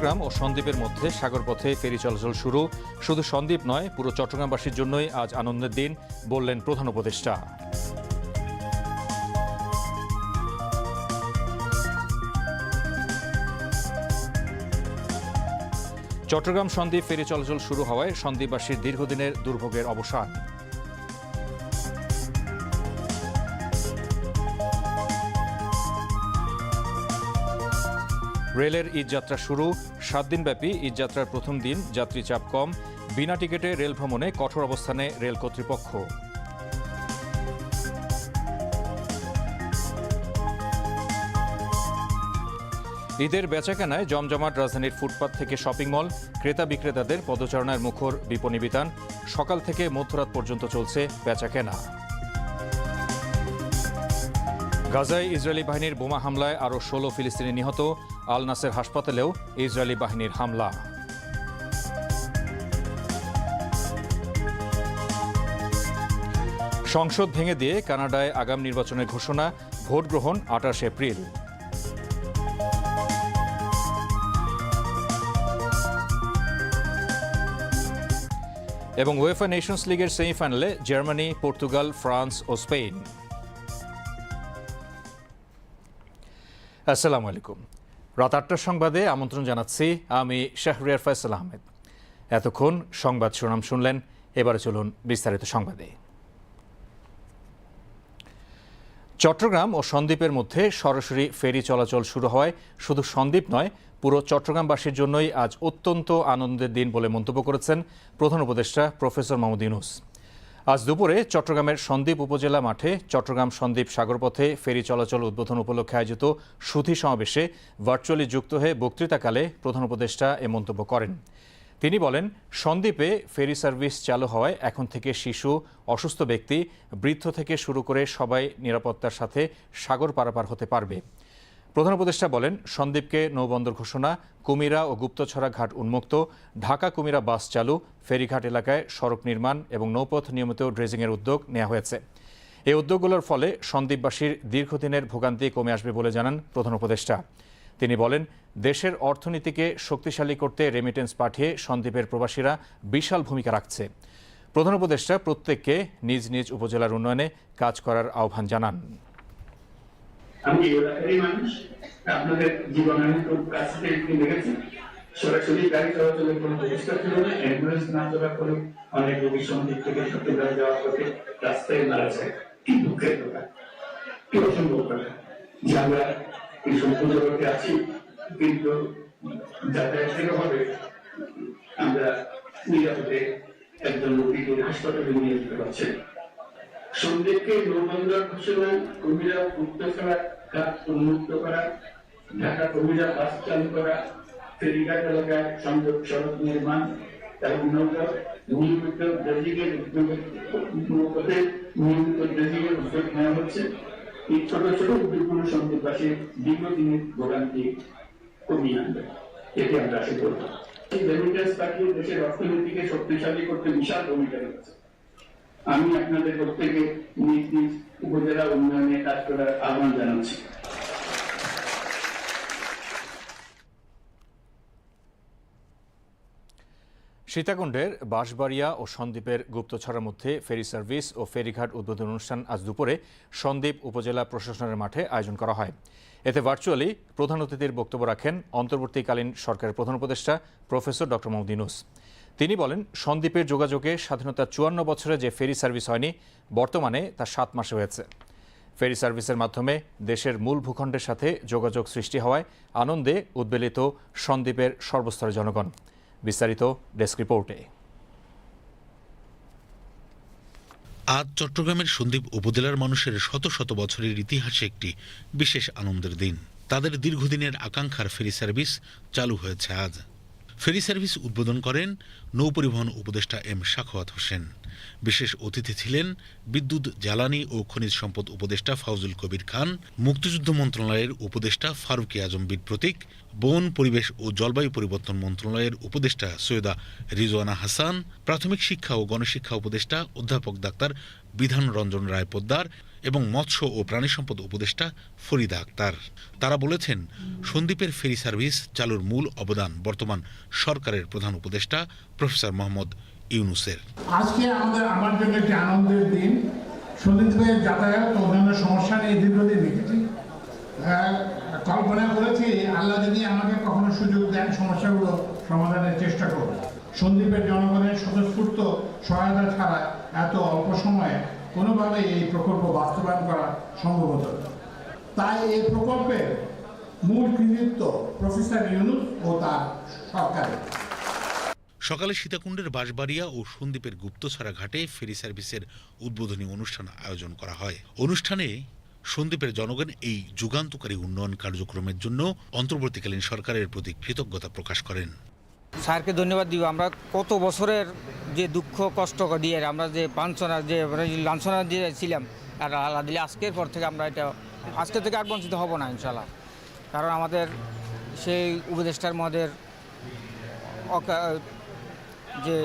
চট্টগ্রাম ও সন্দ্বীপের মধ্যে সাগরপথে ফেরি চলাচল শুরু। শুধু সন্দ্বীপ নয়, পুরো চট্টগ্রামবাসীর জন্যই আজ আনন্দের দিন, বললেন প্রধান উপদেষ্টা। চট্টগ্রাম সন্দ্বীপ ফেরি চলাচল শুরু হওয়ায় সন্দ্বীপবাসীর দীর্ঘদিনের দুর্ভোগের অবসান। রেলের ঈদযাত্রা শুরু, সাত দিনব্যাপী ঈদযাত্রার প্রথম দিন, যাত্রী চাপ কম, বিনা টিকিটে রেল ভ্রমণে কঠোর অবস্থানে রেল কর্তৃপক্ষ। ঈদের বেচাকেনায় জমজমাট রাজধানীর ফুটপাত থেকে শপিং মল, ক্রেতা বিক্রেতাদের পদচারণার মুখর বিপণী বিতান, সকাল থেকে মধ্যরাত পর্যন্ত চলছে বেচাকেনা। গাজায় ইসরায়েলি বাহিনীর বোমা হামলায় আরও ষোলো ফিলিস্তিনি নিহত। আল নাসের হাসপাতালেও ইসরায়েলি বাহিনীর হামলা। সংসদ ভেঙে দিয়ে কানাডায় আগাম নির্বাচনের ঘোষণা, ভোট গ্রহণ আঠাশ এপ্রিল। এবং ওয়েফা নেশনস লিগের সেমিফাইনালে জার্মানি, পর্তুগাল, ফ্রান্স ও স্পেন। আসসালামু আলাইকুম। রাত আটটার সংবাদে আমন্ত্রণ জানাচ্ছি আমি শাহরিয়ার ফয়সাল আহমেদ। এতক্ষণ সংবাদ শিরোনাম শুনলেন, এবারে চলুন বিস্তারিত সংবাদে। চট্টগ্রাম ও সন্দ্বীপের মধ্যে সরাসরি ফেরি চলাচল শুরু হওয়ায় শুধু সন্দ্বীপ নয়, পুরো চট্টগ্রামবাসীর জন্যই আজ অত্যন্ত আনন্দের দিন বলে মন্তব্য করেছেন প্রধান উপদেষ্টা প্রফেসর মাহমুদ ইউনুস। আজ দুপুরে চট্টগ্রামের সন্দ্বীপ উপজেলা মাঠে চট্টগ্রাম সন্দ্বীপ সাগরপথে ফেরি চলাচল উদ্বোধন উপলক্ষে আয়োজিত সুধী সমাবেশে ভার্চুয়ালি যুক্ত হয়ে বক্তৃতাকালে প্রধান উপদেষ্টা এ মন্তব্য করেন। তিনি বলেন, সন্দ্বীপে ফেরি সার্ভিস চালু হওয়ায় এখন থেকে শিশু, অসুস্থ ব্যক্তি, বৃদ্ধ থেকে শুরু করে সবাই নিরাপত্তার সাথে সাগর পারাপার হতে পারবে। প্রধান উপদেষ্টা বলেন সন্দ্বীপকে নৌবন্দর ঘোষণা, কুমিরা ও গুপ্তছড়া ঘাট উন্মুক্ত, ঢাকা কুমিরা বাস চালু, ফেরিঘাট এলাকায় সড়ক নির্মাণ এবং নৌপথ নিয়মিত ড্রেজিংয়ের উদ্যোগ নেওয়া হয়েছে। এই উদ্যোগগুলোর ফলে সন্দ্বীপবাসীর দীর্ঘদিনের ভোগান্তি কমে আসবে বলে জানান প্রধান উপদেষ্টা। তিনি বলেন, দেশের অর্থনীতিকে শক্তিশালী করতে রেমিটেন্স পাঠিয়ে সন্দ্বীপের প্রবাসীরা বিশাল ভূমিকা রাখছে। প্রধান উপদেষ্টা প্রত্যেককে নিজ নিজ উপজেলার উন্নয়নে কাজ করার আহ্বান জানান। আমি এই এলাকারই মানুষ। আপনাদের জীবনে আমি খুব কাছ থেকে দেখেছি। সরাসরি গাড়ি চলাচলের কোনো ব্যবস্থা ছিল না। অ্যাম্বুলেন্স না চলার ফলে অনেক রোগী সন্দিক থেকে চট্টগ্রামে যাওয়ার পথে রাস্তায় মারা যায়। কি দুঃখের কথা, কি অসম্ভব কথা। যে আমরা এই সভ্য জগতে আছি, কিন্তু যাতায়াত থেকে হবে, আমরা নিরাপদে একজন রোগীকে হাসপাতালে নিয়ে যেতে পারছি না। সন্দেহকে নৌবন্দর ঘোষণা কবিরা গুপ্তছড়া ঘাট উন্মুক্ত করা, ঢাকা কবিরা বাস চালু করা, ফেরিঘাট এলাকায় সংযোগ সড়ক নির্মাণ এবং নিয়মিত ড্রেজিংয়ের উদ্যোগে নিয়মিত ড্রেজিংয়ের উদ্যোগ নেওয়া হচ্ছে। এই ছোট ছোট উদ্যোগগুলো সন্দেহবাসীর দীর্ঘদিনের ভোগান্তি কমিয়ে আনবে। এটি আমরা আশা করব। এই পাঠিয়ে দেশের অর্থনীতিকে শক্তিশালী করতে বিশাল ভূমিকা রয়েছে। আমি আপনাদের প্রত্যেকে নিজ নিজ উপজেলা উন্নয়নে কাজ করার আহ্বান জানাচ্ছি। সীতাকুণ্ডের বাঁশবাড়িয়া ও সন্দ্বীপের গুপ্তছড়ার মধ্যে ফেরি সার্ভিস ও ফেরিঘাট উদ্বোধন অনুষ্ঠান আজ দুপুরে সন্দ্বীপ উপজেলা প্রশাসনের মাঠে আয়োজন করা হয়। এতে ভার্চুয়ালি প্রধান অতিথির বক্তব্য রাখেন অন্তর্বর্তীকালীন সরকারের প্রধান উপদেষ্টা প্রফেসর ডক্টর ইউনুস। তিনি বলেন সন্দ্বীপের যোগাযোগে স্বাধীনতার চুয়ান্ন বছরে যে ফেরি সার্ভিস হয়নি, বর্তমানে তা সাত মাসে হয়েছে। ফেরি সার্ভিসের মাধ্যমে দেশের মূল ভূখণ্ডের সাথে যোগাযোগ সৃষ্টি হওয়ায় আনন্দে উদ্বেলিত সন্দ্বীপের সর্বস্তরের জনগণ। বিস্তারিত ডেস্ক রিপোর্টে। আজ চট্টগ্রামের সন্দ্বীপ উপজেলার মানুষের শত শত বছরের ইতিহাসে একটি বিশেষ আনন্দের দিন। তাদের দীর্ঘদিনের আকাঙ্ক্ষার ফেরি সার্ভিস চালু হয়েছে আজ। ফেরি সার্ভিস উদ্বোধন করেন নৌপরিবহন উপদেষ্টা এম সাখাওয়াত হোসেন। বিশেষ অতিথি ছিলেন বিদ্যুৎ, জ্বালানি ও খনিজ সম্পদ উপদেষ্টা ফাউজুল কবির খান, মুক্তিযুদ্ধ মন্ত্রণালয়ের উপদেষ্টা ফারুকি আজম বীর প্রতীক, বন, পরিবেশ ও জলবায়ু পরিবর্তন মন্ত্রণালয়ের উপদেষ্টা সৈয়দা রিজওয়ানা হাসান, প্রাথমিক শিক্ষা ও গণশিক্ষা উপদেষ্টা অধ্যাপক ডাক্তার বিধান রঞ্জন রায় পোদ্দার এবং মৎস্য ও প্রাণী সম্পদ উপদেষ্টা ফরিদা আক্তার। তারা বলেছেন সন্দ্বীপের ফেরি সার্ভিস চালুর মূল অবদান বর্তমান সরকারের প্রধান উপদেষ্টা প্রফেসর মোহাম্মদ ইউনুসের। আজকে আমাদের, আমার জন্য একটি আনন্দের দিন। সন্দীপের যাতায়াত অন্যান্য সমস্যা নিয়ে দীর্ঘদিন দেখেছি। কল্পনা করেছি, আল্লাহ যদি আমাকে কখনো সুযোগ দেন, সমস্যাগুলো সমাধানের চেষ্টা করব। সন্দীপের জনগণের স্বতঃস্ফূর্ত সহায়তা ছাড়া এত অল্প সময়ে কোনোভাবেই এই প্রকল্প বাস্তবায়ন করা সম্ভব হতো তাই এই প্রকল্পের মূল কৃতিত্ব প্রফেসর ইউনুস ও তার সরকারের। সকালে সীতাকুণ্ডের বাঁশবাড়িয়া ও সন্দ্বীপের গুপ্তছড়া ঘাটে ফেরি সার্ভিসের উদ্বোধনী অনুষ্ঠান আয়োজন করা হয়। অনুষ্ঠানে সন্দ্বীপের জনগণ এই যুগান্তকারী উন্নয়ন কার্যক্রমের জন্য অন্তর্বর্তীকালীন সরকারের প্রতি কৃতজ্ঞতা প্রকাশ করেন। স্যারকে ধন্যবাদ দিব আমরা কত বছরের যে দুঃখ, কষ্ট দিয়ে আমরা যে বাঞ্ছনা, যে লাঞ্ছনা দিয়ে ছিলাম, আর আল্লাহ দিলে আজকের পর থেকে আমরা এটা, আজকে থেকে আর বঞ্চিত হব না ইনশাল্লাহ কারণ আমাদের সেই উপদেষ্টার মদের যে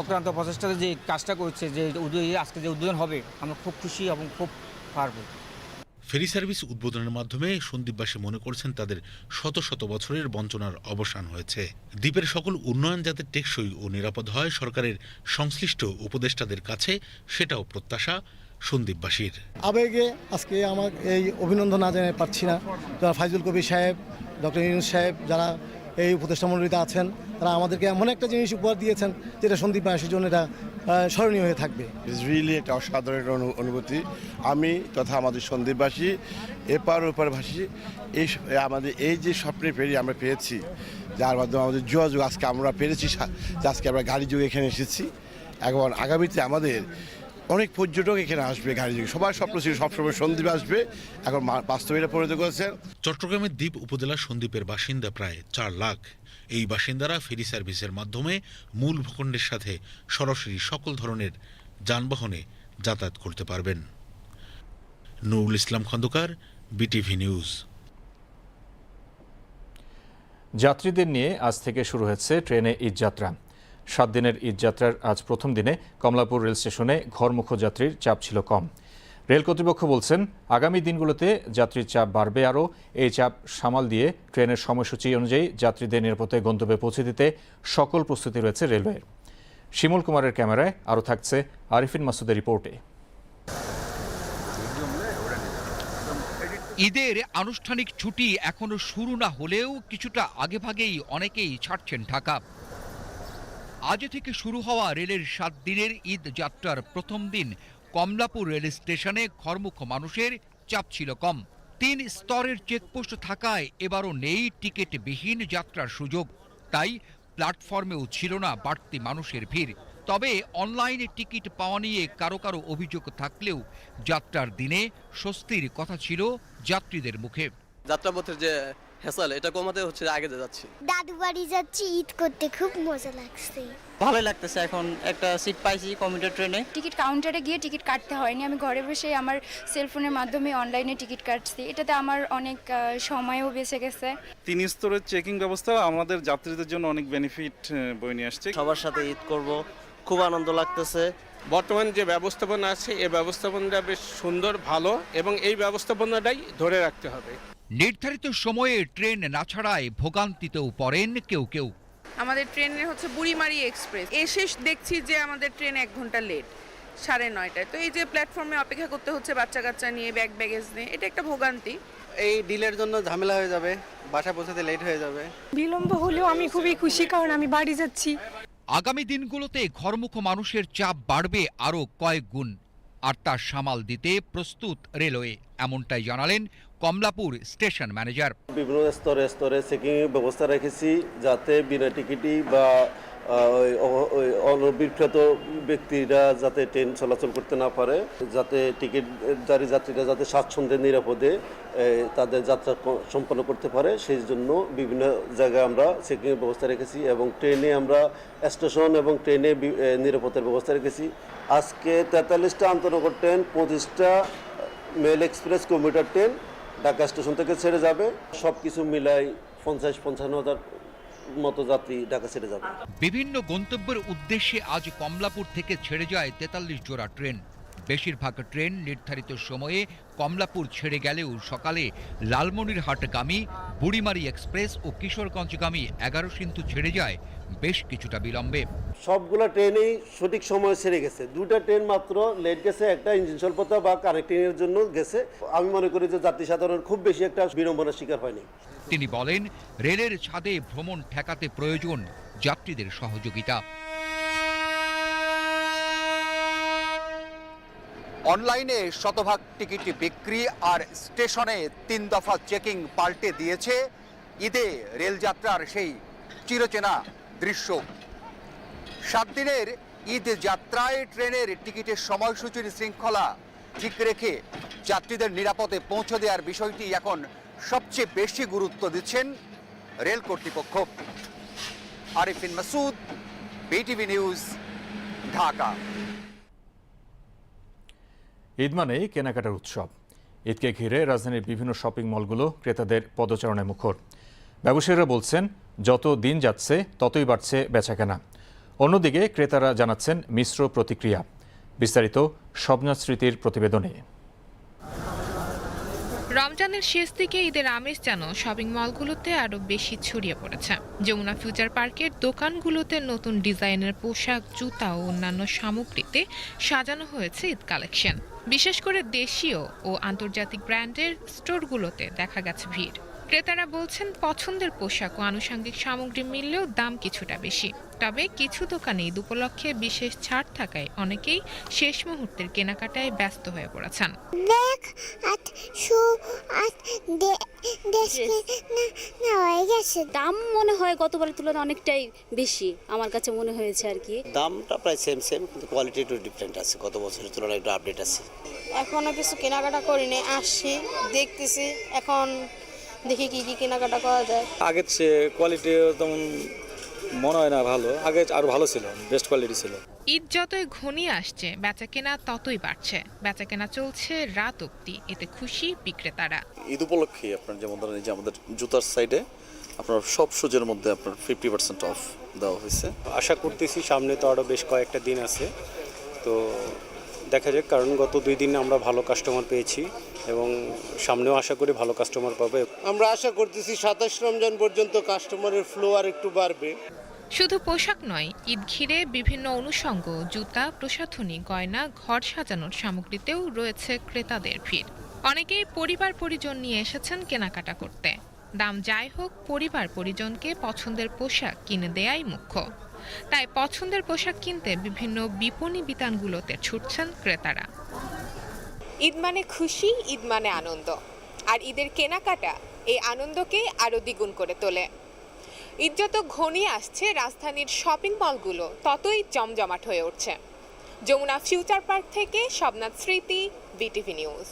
অক্রান্ত প্রচেষ্টাতে যে কাজটা করছে যে আজকে যে উদ্বোধন হবে আমরা খুব খুশি এবং খুব পারব। ফেরি সার্ভিস উদ্বোধনের মাধ্যমে সন্দ্বীপবাসী মনে করছেন তাদের শত শত বছরের বঞ্চনার অবসান হয়েছে। দ্বীপের সকল উন্নয়ন যাতে টেকসই ও নিরাপদ হয় সরকারের সংশ্লিষ্ট উপদেষ্টাদের কাছে সেটাও প্রত্যাশা সন্দ্বীপবাসীর। আবেগে আজকে আমার এই অভিনন্দন না জানাতে পারছি না। যারা ফাইজুল কবির সাহেব ডক্টর ইউনুস সাহেব যারা এই উপদেষ্টা মণ্ডলীতে আছেন, তারা আমাদেরকে এমন একটা জিনিস উপহার দিয়েছেন যেটা সন্দীপ সন্দীপবাসীর জন্য এটা স্মরণীয় হয়ে থাকবে। রিয়েলি একটা অসাধারণ অনু- অনুভূতি। আমি তথা আমাদের সন্দীপবাসী, এপার ওপার ভাসী, এই আমাদের, এই যে স্বপ্নের ফেরি আমরা পেয়েছি, যার মাধ্যমে আমাদের যোগাযোগ আজকে আমরা পেরেছি আজকে আমরা গাড়ি যুগে এখানে এসেছি। এখন আগামীতে আমাদের অনেক পর্যটক এখানে আসবে গাড়ি যুগে সবার স্বপ্ন ছিল সবসময় সন্দীপ আসবে। এখন বাস্তবে এটা পরিণত করেছেন। চট্টগ্রামের দ্বীপ উপজেলা সন্দ্বীপের বাসিন্দা প্রায় চার লাখ। এই বাসিন্দারা ফেরি সার্ভিসের মাধ্যমে মূল ভূখণ্ডের সাথে সরাসরি সকল ধরনের যানবাহনে যাতায়াত করতে পারবেন। Nurul Islam Khandakar BTV news. যাত্রীদের নিয়ে আজ থেকে শুরু হয়েছে ট্রেনে ঈদযাত্রা সাত দিনের ঈদযাত্রার আজ প্রথম দিনে কমলাপুর রেল স্টেশনে ঘরমুখ যাত্রীর চাপ ছিল কম। রেল কর্তৃপক্ষ বলছেন, আগামী দিনগুলোতে যাত্রীর চাপ বাড়বে আরও। এই চাপ সামাল দিয়ে ট্রেনের সময়সূচি অনুযায়ী যাত্রীদের নিরাপদে গন্তব্যে পৌঁছে দিতে সকল প্রস্তুতি রয়েছে রেলওয়ের। শিমুল কুমারের ক্যামেরায় আরও থাকছে আরিফিন মাসুদের রিপোর্টে। ঈদের আনুষ্ঠানিক ছুটি এখনও শুরু না হলেও কিছুটা আগেভাগেই অনেকেই ছাড়ছেন ঢাকা। আজ থেকে শুরু হওয়া রেলের সাত দিনের ঈদ যাত্রার প্রথম দিন কমলাপুর রেল স্টেশনে ঘরমুখ মানুষের চাপ ছিল কম। তিন স্তরের চেকপোস্ট থাকায় এবারও নেই টিকিটবিহীন যাত্রার সুযোগ। তাই প্ল্যাটফর্মেও ছিল না বাড়তি মানুষের ভিড়। তবে অনলাইনে টিকিট পাওয়া নিয়ে কারও কারও অভিযোগ থাকলেও যাত্রার দিনে স্বস্তির কথা ছিল যাত্রীদের মুখে। যাত্রাপথের যে হেসাল এটা কমাতে হচ্ছে আগে যাচ্ছি। দাদু বাড়ি যাচ্ছি ঈদ করতে খুব মজা লাগছে। ভালোই লাগতেছে এখন একটা সিট পাইছি কমিউটার ট্রেনে টিকিট কাউন্টারে গিয়ে টিকিট কাটতে হয়নি আমি ঘরে বসে আমার সেলফোনের মাধ্যমে অনলাইনে টিকিট কাটছি। এটাতে আমার অনেক আহ, সময়ও বেঁচে গেছে। তিন স্তরের চেকিং ব্যবস্থা আমাদের যাত্রীদের জন্য অনেক বেনিফিট বয়ে নিয়ে আসছে। সবার সাথে ঈদ করব খুব আনন্দ লাগতেছে। বর্তমান যে ব্যবস্থাপনা আছে এই ব্যবস্থাপনাটা বেশ সুন্দর ভালো এবং এই ব্যবস্থাপনাটাই ধরে রাখতে হবে। নির্ধারিত সময়ে ট্রেন না ছাড়ায় ভোগান্তিতেও পড়েন কেউ কেউ। আমাদের ট্রেনে হচ্ছে বুড়িমারি এক্সপ্রেস। এসে দেখছি যে আমাদের ট্রেন এক ঘণ্টা লেট সাড়ে নয়টায়। তো এই যে প্ল্যাটফর্মে অপেক্ষা করতে হচ্ছে বাচ্চা কাচ্চা নিয়ে ব্যাগ ব্যাগেজ নিয়ে এটা একটা ভোগান্তি। এই ডিলের জন্য ঝামেলা হয়ে যাবে বাসা পৌঁছাতে লেট হয়ে যাবে। বিলম্ব হলেও আমি খুবই খুশি কারণ আমি বাড়ি যাচ্ছি। আগামী দিনগুলোতে ঘরমুখ মানুষের চাপ বাড়বে আরও কয়েক গুণ আর তার সামাল দিতে প্রস্তুত রেলওয়ে এমনটাই জানালেন কমলাপুর স্টেশন ম্যানেজার। বিভিন্ন স্তরে স্তরে চেকিং ব্যবস্থা রেখেছি যাতে বিনা টিকিটই বা অনভিজ্ঞত ব্যক্তিরা যাতে ট্রেন চলাচল করতে না পারে, যাতে টিকিট জারি যাত্রীরা যাতে স্বাচ্ছন্দ্যে, নিরাপদে তাদের যাত্রা সম্পন্ন করতে পারে, সেই জন্য বিভিন্ন জায়গায় আমরা চেকিংয়ের ব্যবস্থা রেখেছি এবং ট্রেনে আমরা স্টেশন এবং ট্রেনে নিরাপত্তার ব্যবস্থা রেখেছি। আজকে তেতাল্লিশটা আন্তনগর ট্রেন, পঁচিশটা mail express commuter train Dhaka station থেকে ছেড়ে যাবে। সব কিছু মিলাই পঞ্চাশ, পঞ্চান্ন হাজার মতো যাত্রী ঢাকা ছেড়ে যাবে। বিভিন্ন গন্তব্যের উদ্দেশ্যে আজ কমলাপুর থেকে ছেড়ে যায় তেতাল্লিশ জোড়া ট্রেন। বেশিরভাগ ট্রেন নির্ধারিত সময়ে কমলাপুর ছেড়ে গেলেও সকালে লালমনিরহাটগামী বুড়িমারি এক্সপ্রেস ও কিশোরগঞ্জগামী এগারো সিন্ধু ছেড়ে যায় বেশ কিছুটা বিলম্বে। সবগুলো ট্রেনই সঠিক সময় ছেড়ে গেছে। দুটা ট্রেন মাত্র লেট গেছে একটা ইঞ্জিন স্বল্পতা বা কানেক্টিং এর জন্য গেছে। আমি মনে করি যে যাত্রী সাধারণ খুব বেশি একটা বিড়ম্বনার শিকার হয়নি। তিনি বলেন রেলের ছাদে ভ্রমণ ঠেকাতে প্রয়োজন যাত্রীদের সহযোগিতা। অনলাইনে শতভাগ টিকিট বিক্রি আর স্টেশনে তিন দফা চেকিং পাল্টে দিয়েছে ঈদে রেলযাত্রার সেই চিরচেনা দৃশ্য। সাত দিনের ঈদ যাত্রায় ট্রেনের টিকিটের সময়সূচির শৃঙ্খলা ঠিক রেখে যাত্রীদের নিরাপদে পৌঁছে দেওয়ার বিষয়টি এখন সবচেয়ে বেশি গুরুত্ব দিচ্ছেন রেল কর্তৃপক্ষ। Arifin Masud, BTV news, Dhaka. Eid মানেই কেনাকাটার উৎসব। ঈদকে ঘিরে রাজধানীর বিভিন্ন শপিং মলগুলো ক্রেতাদের পদচারণায় মুখর। ব্যবসায়ীরা বলছেন, যত দিন যাচ্ছে, ততই বাড়ছে বেচাকেনা। অন্যদিকে ক্রেতারা জানাচ্ছেন, মিশ্র প্রতিক্রিয়া। বিস্তারিত স্বপ্না স্মৃতির প্রতিবেদনে। রমজানের শেষ দিকে ঈদের আমেজ যেন শপিং মলগুলোতে আরও বেশি ছড়িয়ে পড়েছে। যমুনা ফিউচার পার্কের দোকানগুলোতে নতুন ডিজাইনের পোশাক, জুতা ও অন্যান্য সামগ্রীতে সাজানো হয়েছে ঈদ কালেকশন। বিশেষ করে দেশীয় ও আন্তর্জাতিক ব্র্যান্ডের স্টোরগুলোতে দেখা গেছে ভিড়। ক্রেতারা বলছেন পছন্দের পোশাক ও আনুষঙ্গিক সামগ্রী মিললেও দাম কিছুটা বেশি। তবে কিছু দোকানে ঈদ উপলক্ষে বিশেষ ছাড় থাকায় অনেকেই শেষ মুহূর্তের কেনাকাটায় ব্যস্ত হয়ে পড়েছেন। দাম মনে হয় গতবারের তুলনায় অনেকটাই বেশি আমার কাছে মনে হয়েছে আর কি। দামটা প্রায় সেম সেম কিন্তু কোয়ালিটি একটু ডিফারেন্ট আছে। গত বছরের তুলনায় একটু আপডেট আছে। এখনও কিছু কেনাকাটা করিনি আসছি দেখতেছি এখন দেখি কি কি কেনাকাটা করা যায়। আগের চেয়ে কোয়ালিটি তেমন মনে হয় না ভালো। আগে আরও ভালো ছিল বেস্ট কোয়ালিটি ছিল। ঈদ যতই ঘনিয়ে আসছে বেচাকেনা ততই বাড়ছে। বেচাকেনা চলছে রাত অবধি এতে খুশি বিক্রেতারা। ঈদ উপলক্ষে আপনার যেমন ধরেন যে আমাদের জুতার সাইডে আপনার সব সুজের মধ্যে আপনার ফিফটি পার্সেন্ট অফ দেওয়া হয়েছে। আশা করতেছি সামনে তো আরও বেশ কয়েকটা দিন আছে। তো দেখা যাক কারণ গত দুই দিন আমরা ভালো কাস্টমার পেয়েছি এবং সামনেও আশা করি ভালো কাস্টমার পাবে। আমরা আশা করতেছি সাতাশ রমজান পর্যন্ত কাস্টমারের ফ্লো আর একটু বাড়বে। শুধু পোশাক নয় ঈদ ঘিরে বিভিন্ন অনুষঙ্গ জুতা প্রসাধনী গয়না ঘর সাজানোর সামগ্রীতেও রয়েছে ক্রেতাদের ভিড়। অনেকেই পরিবার পরিজন নিয়ে এসেছেন কেনাকাটা করতে। দাম যাই হোক পরিবার পরিজনকে পছন্দের পোশাক কিনে দেয়াই মুখ্য। তাই পছন্দের পোশাক কিনতে বিভিন্ন বিপণী বিতানগুলোতে ছুটছেন ক্রেতারা। ঈদ মানে খুশি ঈদ মানে আনন্দ। আর ঈদের কেনাকাটা এই আনন্দকে আরও দ্বিগুণ করে তোলে। ঈদ যত ঘনিয়ে আসছে রাজধানীর শপিং মলগুলো ততই জমজমাট হয়ে উঠছে। যমুনা ফিউচার পার্ক থেকে শবনাথ স্মৃতি বিটিভি নিউজ।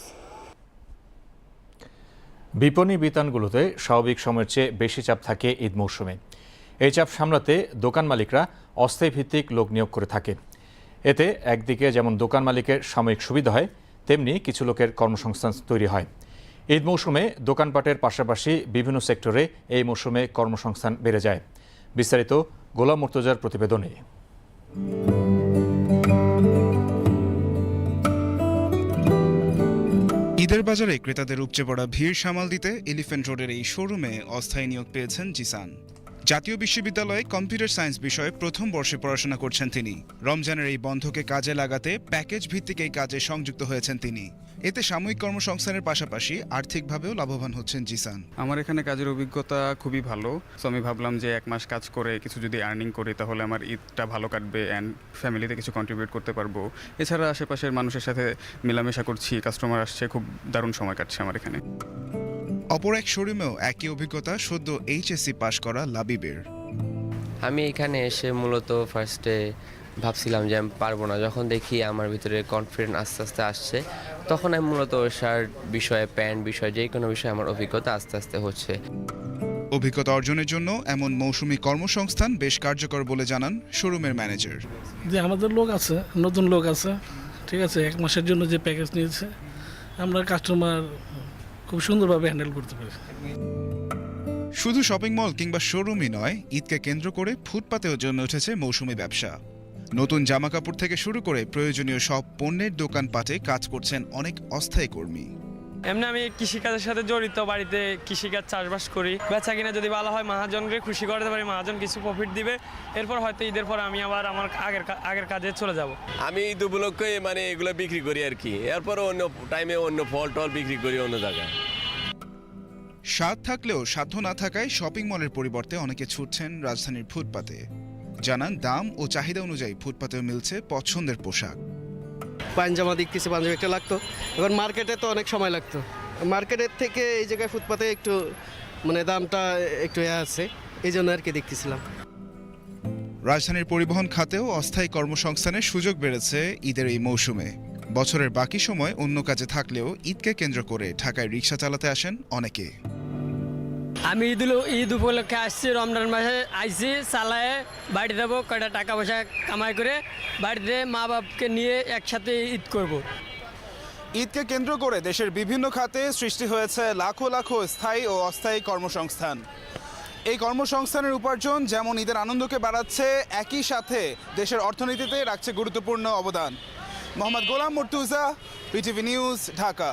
বিপণী বিতানগুলোতে স্বাভাবিক সময়ের চেয়ে বেশি চাপ থাকে ঈদ মৌসুমে। এই চাপ সামলাতে দোকান মালিকরা অস্থায়ী ভিত্তিক লোক নিয়োগ করে থাকে। এতে একদিকে যেমন দোকান মালিকের সাময়িক সুবিধা হয়, তেমনি কিছু লোকের কর্মসংস্থান তৈরি হয়। ঈদ মৌসুমে দোকানপাটের পাশাপাশি বিভিন্ন সেক্টরে এই মৌসুমে কর্মসংস্থান বেড়ে যায়। বিস্তারিত গোলাম মুর্তজার প্রতিবেদনে। ঈদের বাজারে ক্রেতাদের উপচে পড়া ভিড় সামাল দিতে এলিফ্যান্ট রোডের এই শোরুমে অস্থায়ী নিয়োগ পেয়েছেন জিসান। জাতীয় বিশ্ববিদ্যালয়ে কম্পিউটার সায়েন্স বিষয়ে প্রথম বর্ষে পড়াশোনা করছেন তিনি। রমজানের এই বন্ধকে কাজে লাগাতে প্যাকেজ ভিত্তিক এই কাজে সংযুক্ত হয়েছেন তিনি। এতে সাময়িক কর্মসংস্থানের পাশাপাশি আর্থিকভাবেও লাভবান হচ্ছেন জিসান। আমার এখানে কাজের অভিজ্ঞতা খুবই ভালো। সো আমি ভাবলাম যে এক মাস কাজ করে কিছু যদি আর্নিং করি তাহলে আমার ঈদটা ভালো কাটবে অ্যান্ড ফ্যামিলিতে কিছু কন্ট্রিবিউট করতে পারব। এছাড়া আশেপাশের মানুষের সাথে মেলামেশা করছি কাস্টমার আসছে খুব দারুণ সময় কাটছে আমার এখানে। অপর এক শোরুমেও একই অভিজ্ঞতা সদ্য এইচএসসি পাশ করা লাবিবের। আমি এখানে এসে মূলত ফার্স্টে ভাবছিলাম যে আমি পারব না। যখন দেখি আমার ভিতরে কনফিডেন্ট আস্তে আস্তে আসছে তখন আমি মূলত শার্ট বিষয়ে প্যান্ট বিষয়ে যে কোনো বিষয়ে আমার অভিজ্ঞতা আস্তে আস্তে হচ্ছে। অভিজ্ঞতা অর্জনের জন্য এমন মৌসুমী কর্মসংস্থান বেশ কার্যকর বলে জানান শোরুমের ম্যানেজার। যে আমাদের লোক আছে নতুন লোক আছে ঠিক আছে এক মাসের জন্য যে প্যাকেজ নিয়েছে আমরা কাস্টমার খুব সুন্দরভাবে হ্যান্ডেল করতে পারি। শুধু শপিং মল কিংবা শোরুমই নয় ঈদকে কেন্দ্র করে ফুটপাতেও জমে উঠেছে মৌসুমি ব্যবসা। নতুন জামাকাপড় থেকে শুরু করে প্রয়োজনীয় সব পণ্যের দোকানপাটে কাজ করছেন অনেক অস্থায়ী কর্মী। এমনি আমি কৃষিকাজের সাথে জড়িত বাড়িতে কৃষিকাজ চাষবাস করি। বেচা কিনা যদি ভালো হয় মহাজনকে খুশি করতে পারি মহাজন কিছু প্রফিট দিবে। এরপর হয়তো ঈদের পর আমি আবার আমার আগের আগের কাজে চলে যাব। আমি ঈদ উপলক্ষে মানে এগুলো বিক্রি করি আর কি। এরপর অন্য টাইমে অন্য ফল টল বিক্রি করি অন্য জায়গায়। স্বাদ থাকলেও সাধ্য না থাকায় শপিং মলের পরিবর্তে অনেকে ছুটছেন রাজধানীর ফুটপাতে। জানান দাম ও চাহিদা অনুযায়ী ফুটপাতেও মিলছে পছন্দের পোশাক। পাঞ্জামা দেখতেছি পাঞ্জাবি একটা লাগতো। এখন মার্কেটে তো অনেক সময় লাগতো। মার্কেটের থেকে এই জায়গায় ফুটপাতে একটু মানে দামটা একটু এ আছে এই জন্য আর কি দেখতেছিলাম। রাজধানীর পরিবহন খাতেও অস্থায়ী কর্মসংস্থানের সুযোগ বেড়েছে ঈদের এই মৌসুমে। বছরের বাকি সময় অন্য কাজে থাকলেও ঈদকে কেন্দ্র করে ঢাকায় রিক্সা চালাতে আসেন অনেকে। আমি ঈদ ঈদ উপলক্ষে আসছি, রমজান মাসে আইছি, চালায় বাড়ি যাব, কয়টা টাকা পয়সা কামাই করে বাড়িতে মা বাপকে নিয়ে একসাথে ঈদ করব। ঈদকে কেন্দ্র করে দেশের বিভিন্ন খাতে সৃষ্টি হয়েছে লাখো লাখো স্থায়ী ও অস্থায়ী কর্মসংস্থান। এই কর্মসংস্থানের উপার্জন যেমন ঈদের আনন্দকে বাড়াচ্ছে, একই সাথে দেশের অর্থনীতিতে রাখছে গুরুত্বপূর্ণ অবদান। Mohammad Golam Murtuza PTV news, Dhaka.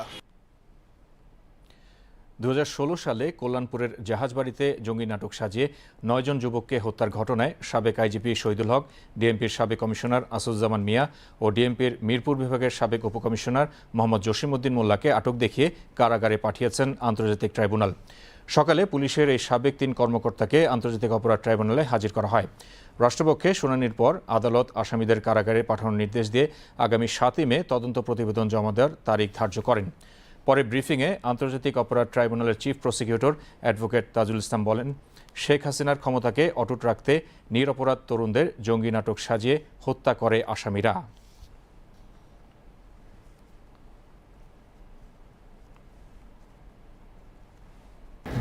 দু হাজার ষোলো সালে কল্যাণপুরের জাহাজবাড়িতে জঙ্গি নাটক সাজিয়ে নয়জন যুবককে হত্যার ঘটনায় সাবেক আইজিপি শহীদুল হক, ডিএমপির সাবেক কমিশনার আসুজ্জামান মিয়া ও ডিএমপির মিরপুর বিভাগের সাবেক উপকমিশনার মোহাম্মদ জসিমউদ্দিন মোল্লাকে আটক দেখিয়ে কারাগারে পাঠিয়েছেন আন্তর্জাতিক ট্রাইব্যুনাল। সকালে পুলিশের এই সাবেক তিন কর্মকর্তাকে আন্তর্জাতিক অপরাধ ট্রাইব্যুনালে হাজির করা হয়। রাষ্ট্রপক্ষে শুনানির পর আদালত আসামিদের কারাগারে পাঠানোর নির্দেশ দিয়ে আগামী সাতই মে তদন্ত প্রতিবেদন জমা দেওয়ার তারিখ ধার্য করেন। পরে ব্রিফিংয়ে আন্তর্জাতিক অপরাধ ট্রাইব্যুনালের chief prosecutor advocate Tajul Islam বলেন, শেখ হাসিনার ক্ষমতাকে অটুট রাখতে নিরপরাধ তরুণদের জঙ্গি নাটক সাজিয়ে হত্যা করে আসামিরা।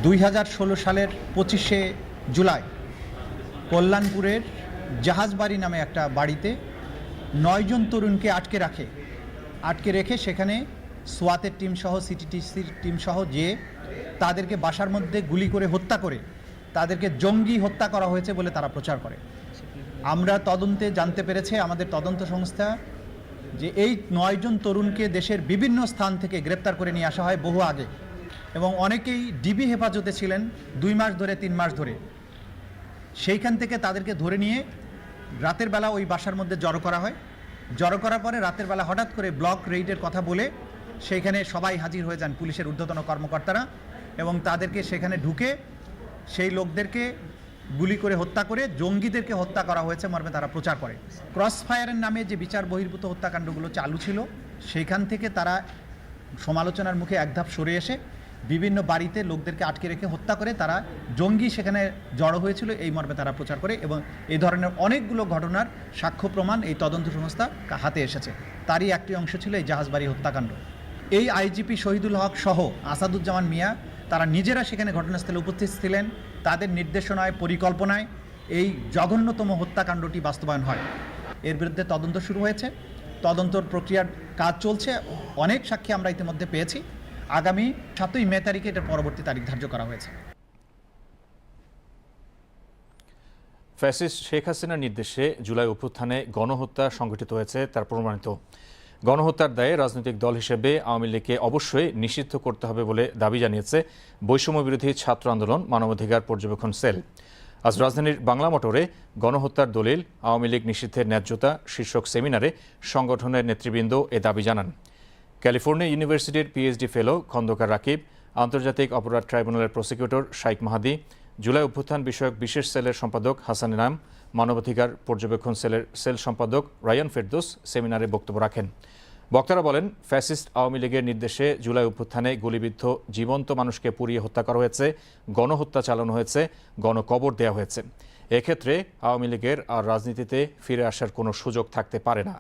দুই হাজার ষোলো সালের পঁচিশে জুলাই কল্যাণপুরের জাহাজবাড়ি নামে একটা বাড়িতে নয়জন তরুণকে আটকে রাখে। আটকে রেখে সেখানে সোয়াতের টিম সহ সিটিটিসির টিম সহ যে তাদেরকে বাসার মধ্যে গুলি করে হত্যা করে, তাদেরকে জঙ্গি হত্যা করা হয়েছে বলে তারা প্রচার করে। আমরা তদন্তে জানতে পেরেছে আমাদের তদন্ত সংস্থা যে এই নয়জন তরুণকে দেশের বিভিন্ন স্থান থেকে গ্রেপ্তার করে নিয়ে আসা হয় বহু আগে এবং অনেকেই ডিবি হেফাজতে ছিলেন দুই মাস ধরে, তিন মাস ধরে। সেইখান থেকে তাদেরকে ধরে নিয়ে রাতের বেলা ওই বাসার মধ্যে জড়ো করা হয়। জড়ো করার পরে রাতের বেলা হঠাৎ করে ব্লক রেইডের কথা বলে সেইখানে সবাই হাজির হয়ে যান পুলিশের ঊর্ধ্বতন কর্মকর্তারা এবং তাদেরকে সেখানে ঢুকে সেই লোকদেরকে গুলি করে হত্যা করে জঙ্গিদেরকে হত্যা করা হয়েছে মর্মে তারা প্রচার করে। ক্রস ফায়ারের নামে যে বিচার বহির্ভূত হত্যাকাণ্ডগুলো চালু ছিল, সেইখান থেকে তারা সমালোচনার মুখে এক ধাপ সরে এসে বিভিন্ন বাড়িতে লোকদেরকে আটকে রেখে হত্যা করে, তারা জঙ্গি সেখানে জড়ো হয়েছিল, এই মর্মে তারা প্রচার করে এবং এই ধরনের অনেকগুলো ঘটনার সাক্ষ্য প্রমাণ এই তদন্ত সংস্থা হাতে এসেছে। তারই একটি অংশ ছিল এই জাহাজবাড়ি হত্যাকাণ্ড। এই আইজিপি শহীদুল হক সহ আসাদুজ্জামান মিয়া, তারা নিজেরা সেখানে ঘটনাস্থলে উপস্থিত ছিলেন। তাদের নির্দেশনায়, পরিকল্পনায় এই জঘন্যতম হত্যাকাণ্ডটি বাস্তবায়ন হয়। এর বিরুদ্ধে তদন্ত শুরু হয়েছে। তদন্তর প্রক্রিয়ার কাজ চলছে। অনেক সাক্ষী আমরা ইতিমধ্যে পেয়েছি। আগামী সাতই মে তারিখে এটার পরবর্তী তারিখ ধার্য করা হয়েছে। ফ্যাসিস্ট শেখ হাসিনার নির্দেশে জুলাই অভ্যুত্থানে গণহত্যা সংঘটিত হয়েছে, তার প্রমাণিত। গণহত্যার দায়ে রাজনৈতিক দল হিসেবে আওয়ামী লীগকে অবশ্যই নিষিদ্ধ করতে হবে বলে দাবি জানিয়েছে বৈষম্য বিরোধী ছাত্র আন্দোলন মানবাধিকার পর্যবেক্ষণ সেল। আজ রাজধানীর বাংলা মোটরে গণহত্যার দলিল, আওয়ামী লীগ নিষিদ্ধের ন্যায্যতা শীর্ষক সেমিনারে সংগঠনের নেতৃবৃন্দ এ দাবি জানান। ক্যালিফোর্নিয়া ইউনিভার্সিটির পিএইচডি ফেলো খন্দকার রাকিব, আন্তর্জাতিক অপরাধ ট্রাইব্যুনালের প্রসিকিউটর শাইক মাহাদি, জুলাই অভ্যুত্থান বিষয়ক বিশেষ সেলের সম্পাদক হাসান ইনাম মানবাধিকার পর্যবেক্ষণ সেলের সেল সম্পাদক রায়ান ফেরদোস সেমিনারে বক্তব্য রাখেন। বক্তারা বলেন, ফ্যাসিস্ট আওয়ামী লীগের নির্দেশে জুলাই অভ্যুত্থানে গুলিবিদ্ধ জীবন্ত মানুষকে পুড়িয়ে হত্যা করা হয়েছে, গণহত্যা চালানো হয়েছে, গণকবর দেওয়া হয়েছে। এক্ষেত্রে আওয়ামী লীগের আর রাজনীতিতে ফিরে আসার কোনো সুযোগ থাকতে পারে না।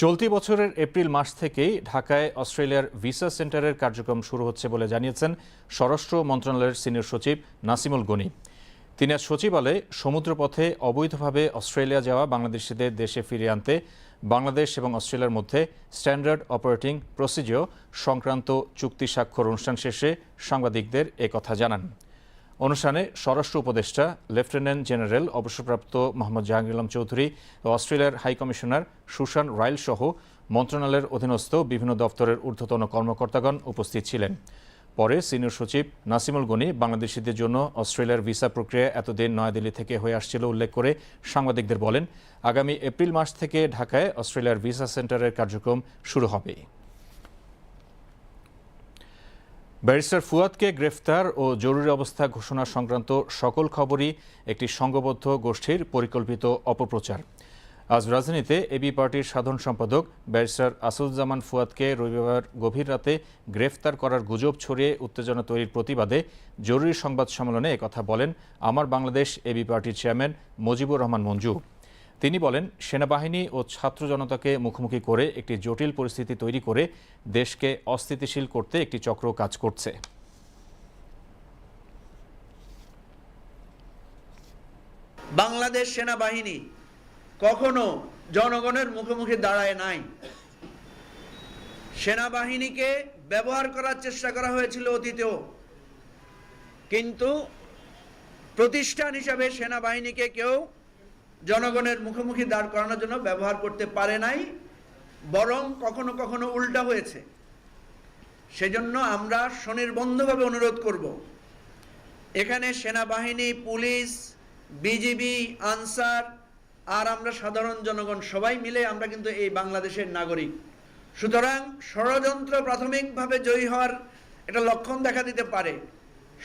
চলতি বছরের এপ্রিল মাস থেকেই ঢাকায় অস্ট্রেলিয়ার ভিসা সেন্টারের কার্যক্রম শুরু হচ্ছে বলে জানিয়েছেন স্বরাষ্ট্র মন্ত্রণালয়ের সিনিয়র সচিব নাসিমুল গনি। তিনি আজ সচিবালয়ে সমুদ্রপথে অবৈধভাবে অস্ট্রেলিয়া যাওয়া বাংলাদেশিদের দেশে ফিরিয়ে আনতে, বাংলাদেশ এবং অস্ট্রেলিয়ার মধ্যে স্ট্যান্ডার্ড অপারেটিং প্রসিজিও সংক্রান্ত চুক্তি স্বাক্ষর অনুষ্ঠান শেষে সাংবাদিকদের কথা জানান। অনুষ্ঠানে স্বরাষ্ট্র উপদেষ্টা, লেফটেন্যান্ট জেনারেল, অবসরপ্রাপ্ত মোহাম্মদ জাহাঙ্গীর আলম চৌধুরী ও অস্ট্রেলিয়ার হাই কমিশনার সুশান রাইল সহ মন্ত্রণালয়ের অধীনস্থ বিভিন্ন দপ্তরের ঊর্ধ্বতন কর্মকর্তাগণ উপস্থিত ছিলেন। পরে সিনিয়র সচিব নাসিমুল গনি বাংলাদেশিদের জন্য অস্ট্রেলিয়ার ভিসা প্রক্রিয়া এতদিন নয়াদিল্লি থেকে হয়ে আসছিল উল্লেখ করে সাংবাদিকদের বলেন, আগামী এপ্রিল মাস থেকে ঢাকায় অস্ট্রেলিয়ার ভিসা সেন্টারের কার্যক্রম শুরু হবে। ব্যারিস্টার ফুয়াদকে গ্রেফতার ও জরুরি অবস্থা ঘোষণা সংক্রান্ত সকল খবরই একটি সংঘবদ্ধ গোষ্ঠীর পরিকল্পিত অপপ্রচার। আজ রাজধানীতে এবি পার্টির সাধারণ সম্পাদক ব্যারিস্টার আসাদুজ্জামান ফুয়াদকে রবিবার গভীর রাতে গ্রেফতার করার গুজব ছড়িয়ে উত্তেজনা তৈরির প্রতিবাদে জরুরি সংবাদ সম্মেলনে একথা বলেন আমার বাংলাদেশ এবি পার্টির চেয়ারম্যান মুজিবুর রহমান মঞ্জু। তিনি বলেন, সেনাবাহিনী ও ছাত্র জনতাকে মুখোমুখি করে একটি জটিল পরিস্থিতি তৈরি করে দেশকে অস্থিতিশীল করতে একটি চক্র কাজ করছে। বাংলাদেশ সেনাবাহিনী কখনো জনগণের মুখোমুখি দাঁড়ায় নাই। সেনাবাহিনীকে ব্যবহার করার চেষ্টা করা হয়েছিল অতীতেও। কিন্তু প্রতিষ্ঠান হিসাবে সেনাবাহিনীকে কেউ জনগণের মুখোমুখি দাঁড় করানোর জন্য ব্যবহার করতে পারে নাই, বরং কখনো কখনো উল্টা হয়েছে। সেজন্য আমরা স্বনির্বন্ধভাবে অনুরোধ করব, এখানে সেনাবাহিনী, পুলিশ, বিজিবি, আনসার, আর আমরা সাধারণ জনগণ সবাই মিলে আমরা কিন্তু এই বাংলাদেশের নাগরিক। সুতরাং ষড়যন্ত্র প্রাথমিকভাবে জয়ী হওয়ার একটা লক্ষণ দেখা দিতে পারে।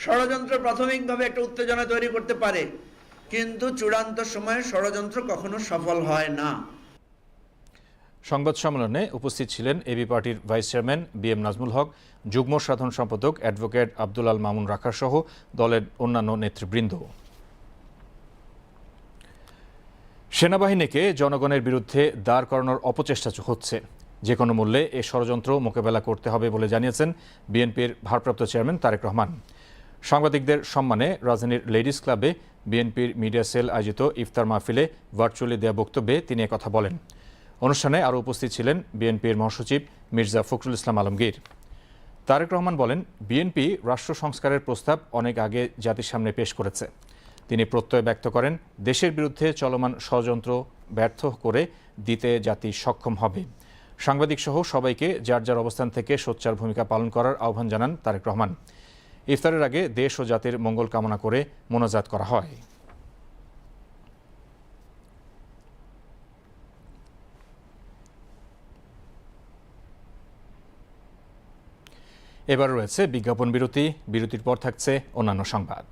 ষড়যন্ত্র প্রাথমিকভাবে একটা উত্তেজনা তৈরি করতে পারে। কিন্তু চূড়ান্ত সময়ে ষড়যন্ত্র কখনো সফল হয় না। সংবাদ সম্মেলনে উপস্থিত ছিলেন এবি পার্টির vice chairman B M Nazmul Haque, যুগ্ম সাধারণ সম্পাদক অ্যাডভোকেট আব্দুল আল মামুন রাখা সহ দলের অন্যান্য নেতৃবৃন্দ। সেনাবাহিনীকে জনগণের বিরুদ্ধে দাঁড় করানোর অপচেষ্টা হচ্ছে। যে কোনো মূল্যে এ ষড়যন্ত্র মোকাবেলা করতে হবে বলে জানিয়েছেন বিএনপির ভারপ্রাপ্ত চেয়ারম্যান তারেক রহমান। সাংবাদিকদের সম্মানে রাজধানীর লেডিস ক্লাবে বিএনপির মিডিয়া সেল আয়োজিত ইফতার মাহফিলে ভার্চুয়ালি দেওয়া বক্তব্যে তিনি কথা বলেন। অনুষ্ঠানে আরও উপস্থিত ছিলেন বিএনপির মহাসচিব মির্জা ফখরুল ইসলাম আলমগীর। তারেক রহমান বলেন, বিএনপি রাষ্ট্র সংস্কারের প্রস্তাব অনেক আগে জাতির সামনে পেশ করেছে। তিনি প্রত্যয় ব্যক্ত করেন, দেশের বিরুদ্ধে চলমান ষড়যন্ত্র ব্যর্থ করে দিতে জাতি সক্ষম হবে। সাংবাদিক সহ সবাইকে যার যার অবস্থান থেকে সোচ্চার ভূমিকা পালন করার আহ্বান জানান তারেক রহমান। ইফতারের আগে দেশ ও জাতির মঙ্গল কামনা করে মোনাজাত করা হয়। এবার রয়েছে বিজ্ঞাপন বিরতি। বিরতির পর থাকছে অন্যান্য সংবাদ।